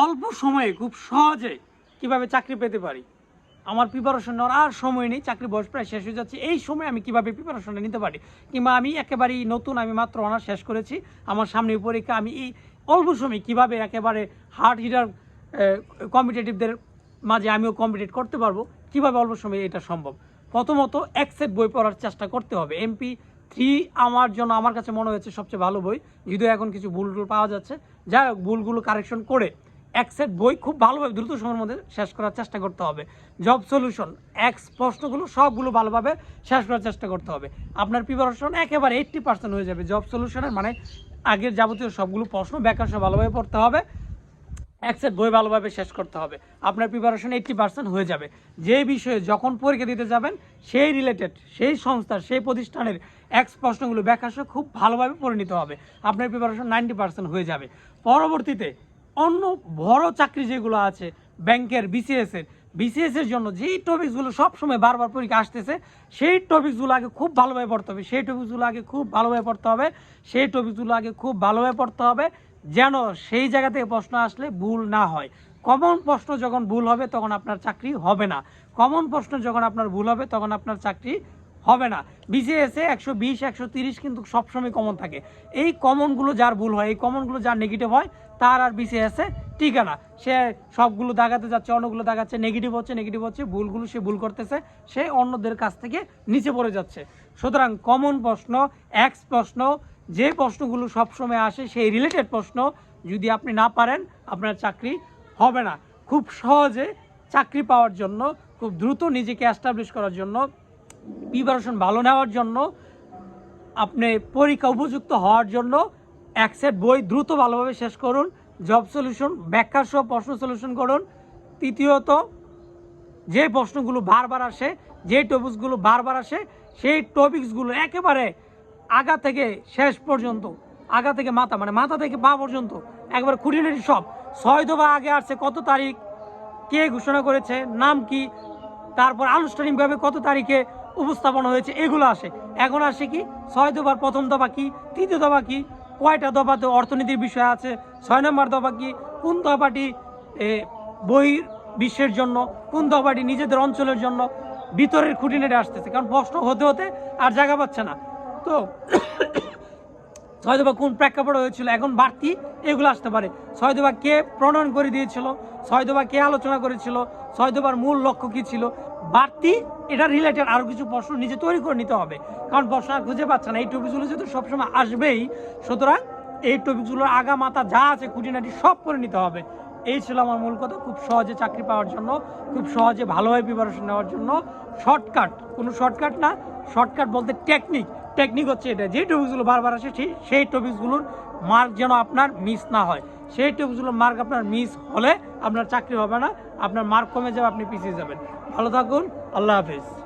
অল্প সময়ে, খুব সহজে কীভাবে চাকরি পেতে পারি? আমার প্রিপারেশন নেওয়ার আর সময় নেই, চাকরি বয়স প্রায় শেষ হয়ে যাচ্ছে। এই সময় আমি কীভাবে প্রিপারেশনটা নিতে পারি? কিংবা আমি একেবারেই নতুন, আমি মাত্র অনার্স শেষ করেছি। আমার সামনে পরীক্ষা, আমি এই অল্প সময় কীভাবে একেবারে হার্ড হিটার কম্পিটিটিভদের মাঝে আমিও কম্পিটিট করতে পারব? কীভাবে অল্প সময়ে এটা সম্ভব? প্রথমত এক বই পড়ার চেষ্টা করতে হবে। এমপি থ্রি আমার জন্য আমার কাছে মনে হয়েছে সবচেয়ে ভালো বই। যদিও এখন কিছু ভুল টুল পাওয়া যাচ্ছে। যাই হোক, ভুলগুলো কারেকশন করে এক সেট বই খুব ভালোভাবে দ্রুত সময়ের মধ্যে শেষ করার চেষ্টা করতে হবে। জব সলিউশন এক্স প্রশ্নগুলো সবগুলো ভালোভাবে শেষ করার চেষ্টা করতে হবে। আপনার প্রিপারেশন একেবারে এইট্টি পার্সেন্ট হয়ে যাবে। জব সলিউশনের মানে আগের যাবতীয় সবগুলো প্রশ্ন ব্যাখ্যা সব ভালোভাবে পড়তে হবে। এক সেট বই ভালোভাবে শেষ করতে হবে। আপনার প্রিপারেশন এইট্টি পার্সেন্ট হয়ে যাবে। যে বিষয়ে যখন পরীক্ষা দিতে যাবেন, সেই রিলেটেড সেই সংস্থার, সেই প্রতিষ্ঠানের এক্স প্রশ্নগুলো সহ খুব ভালোভাবে পরিণত হবে। আপনার প্রিপারেশন নাইনটি পার্সেন্ট হয়ে যাবে। পরবর্তীতে অন্য বড় চাকরি যেগুলো আছে, ব্যাংকের বিসিএস এর বিসিএস এর জন্য যেই টপিকসগুলো সবসময় বারবার পরীক্ষা আসতেছে, সেই টপিকসগুলো আগে খুব ভালোভাবে পড়তে হবে, সেই টপিকসগুলো আগে খুব ভালোভাবে পড়তে হবে, সেই টপিকসগুলো আগে খুব ভালোভাবে পড়তে হবে, যেন সেই জায়গা থেকে প্রশ্ন আসলে ভুল না হয়। কমন প্রশ্ন যখন ভুল হবে, তখন আপনার চাকরি হবে না। কমন প্রশ্ন যখন আপনার ভুল হবে, তখন আপনার চাকরি হবে না। বিসিএসে একশো বিশ, একশো তিরিশ কিন্তু সবসময় কমন থাকে। এই কমনগুলো যার ভুল হয়, এই কমনগুলো যার নেগেটিভ হয়, তার আর বিসিএসে টিকে না। সে সবগুলো দাগাতে যাচ্ছে, অন্যগুলো দাগাচ্ছে নেগেটিভ হচ্ছে নেগেটিভ হচ্ছে, ভুলগুলো সে ভুল করতেছে, সে অন্যদের কাছ থেকে নিচে পড়ে যাচ্ছে। সুতরাং কমন প্রশ্ন এক্স প্রশ্ন, যে প্রশ্নগুলো সবসময় আসে সেই রিলেটেড প্রশ্ন, যদি আপনি না পারেন, আপনার চাকরি হবে না। খুব সহজে চাকরি পাওয়ার জন্য, খুব দ্রুত নিজেকে অ্যাস্টাবলিশ করার জন্য প্রিপারেশন ভালো নেওয়ার জন্য, আপনি পরীক্ষা উপযুক্ত হওয়ার জন্য এক সেট বই দ্রুত ভালোভাবে শেষ করুন জব সলিউশন ব্যাখ্যা সহ প্রশ্ন সলিউশন করুন। তৃতীয়ত, যে প্রশ্নগুলো বারবার আসে, যে টপিকসগুলো বারবার আসে, সেই টপিকসগুলো একেবারে আগা থেকে শেষ পর্যন্ত, আগা থেকে মাথা মানে মাথা থেকে পা পর্যন্ত, একবার খুঁটিনাটি সব, ছয় দফা আগে আসছে কত তারিখ, কে ঘোষণা করেছে, নাম কি, তারপর আনুষ্ঠানিকভাবে কত তারিখে উপস্থাপন হয়েছে, এগুলো আসে। এখন আসে কি, ছয় দফার প্রথম দফা কি, তৃতীয় দফা কি, কয়টা দফাতে অর্থনীতির বিষয় আছে, ছয় নম্বর দফা কি, কোন দফাটি বহির বিশ্বের জন্য, কোন দফাটি নিজেদের অঞ্চলের জন্য ভিতরের খুঁটিনেটে আসতেছে। কারণ প্রশ্ন হতে হতে আর জায়গা পাচ্ছে না। তো ছয়দবা কোন প্রেক্ষাপট হয়েছিল, এখন বাড়তি এগুলো আসতে পারে। ছয়দবা কে প্রণয়ন করে দিয়েছিল ছয়দবা কে আলোচনা করেছিল ছয়দবার মূল লক্ষ্য কী ছিল, বাড়তি এটা রিলেটেড আরও কিছু প্রশ্ন নিজে তৈরি করে নিতে হবে। কারণ প্রশ্ন আর খুঁজে পাচ্ছে না, এই টপিকগুলো যেহেতু সবসময় আসবেই, সুতরাং এই টপিকগুলোর আগা মাথা যা আছে, খুঁটিনাটি সব করে নিতে হবে। এই ছিল আমার মূল কথা, খুব সহজে চাকরি পাওয়ার জন্য, খুব সহজে ভালোভাবে প্রিপারেশন নেওয়ার জন্য। শর্টকাট কোনো শর্টকাট না শর্টকাট বলতে টেকনিক টেকনিক হচ্ছে এটা। যে টপিকসগুলো বারবার আসে সেই সেই টপিকসগুলোর মার্ক যেন আপনার মিস না হয়। সেই টপিকসগুলোর মার্ক আপনার মিস হলে আপনার চাকরি হবে না, আপনার মার্ক কমে যাবে, আপনি পিছিয়ে যাবেন। ভালো থাকুন, আল্লাহ হাফিজ।